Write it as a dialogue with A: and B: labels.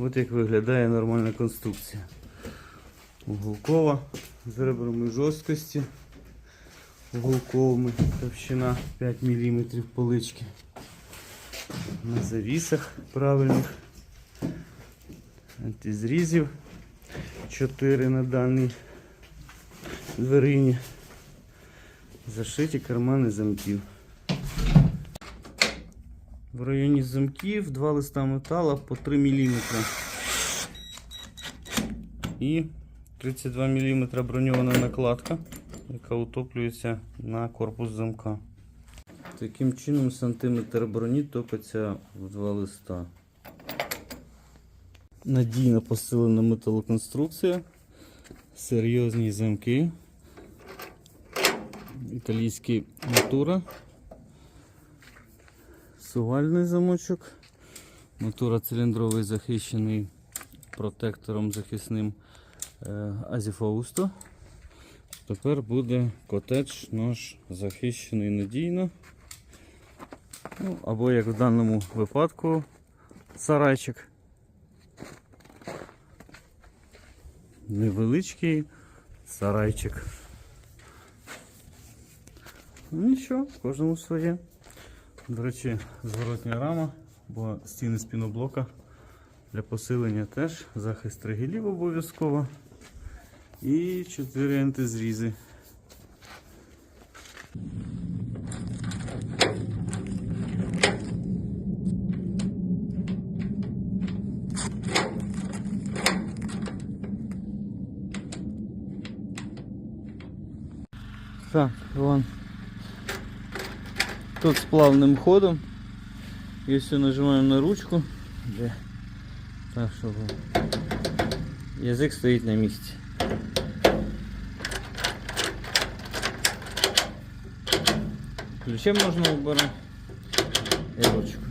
A: От як виглядає нормальна конструкція. Уголкова з ребрами жорсткості. Уголковими товщина 5 мм полички. На завісах правильних. Антизрізів 4 на даній дверині. Зашиті кармани замків. В районі замків два листа металу по 3 мм. І 32 мм броньована накладка, яка утоплюється на корпус замка. Таким чином сантиметр броні топиться в два листа. Надійно посилена металоконструкція, серйозні замки, італійський натура, сувальний замочок, натура циліндровий захищений протектором захисним е, Азіфаусто. Тепер буде котедж наш захищений надійно. Ну, або як в даному випадку сарайчик. Невеличкий сарайчик. Ну нічого, кожному своє. До речі, зворотня рама, бо стіни з піноблока для посилення теж, захист ригелів обов'язково. І 4 антизрізи. Так, вон. Тут з плавним ходом. Якщо нажимаємо на ручку, де? Так, щоб язик стоїть на місці. Ключем можна обирати і ручку.